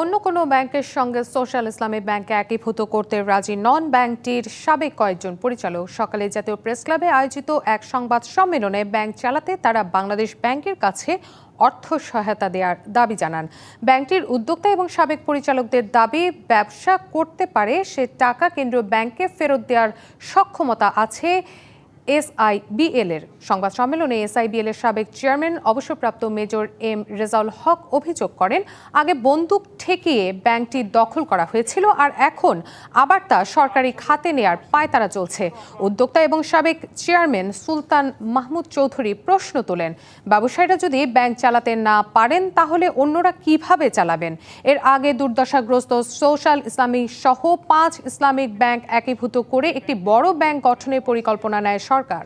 অন্য কোনো ব্যাংকের সঙ্গে সোশ্যাল ইসলামী ব্যাংকে একীভূত করতে রাজি নন ব্যাংকটির সাবেক কয়েকজন পরিচালক। সকালে জাতীয় প্রেস ক্লাবে আয়োজিত এক সংবাদ সম্মেলনে ব্যাংক চালাতে তারা বাংলাদেশ ব্যাংকের কাছে অর্থ সহায়তা দেওয়ার দাবি জানান। ব্যাংকটির উদ্যোক্তা এবং সাবেক পরিচালকদের দাবি, ব্যবসা করতে পারে, সে টাকা কেন্দ্রীয় ব্যাংকে ফেরত দেওয়ার সক্ষমতা আছে এসআইবিএল এর সংবাদ সম্মেলনে এসআইবিএল এর সাবেক চেয়ারম্যান, অবসরপ্রাপ্ত মেজর এম রেজাউল হক অভিযোগ করেন, আগে বন্দুক ঠেকিয়ে ব্যাংকটি দখল করা হয়েছিল আর এখন আবার তা সরকারি খাতে নেয়ার পায়তারা চলছে। উদ্যোক্তা এবং সাবেক চেয়ারম্যান সুলতান মাহমুদ চৌধুরী প্রশ্ন তোলেন ব্যবসায়ীরা যদি ব্যাংক চালাতে না পারেন তাহলে অন্যরা কীভাবে চালাবেন? এর আগে দুর্দশাগ্রস্ত সোশ্যাল ইসলামী সহ পাঁচ ইসলামিক ব্যাংক একীভূত করে একটি বড় ব্যাংক গঠনের পরিকল্পনা নেয় সরকার।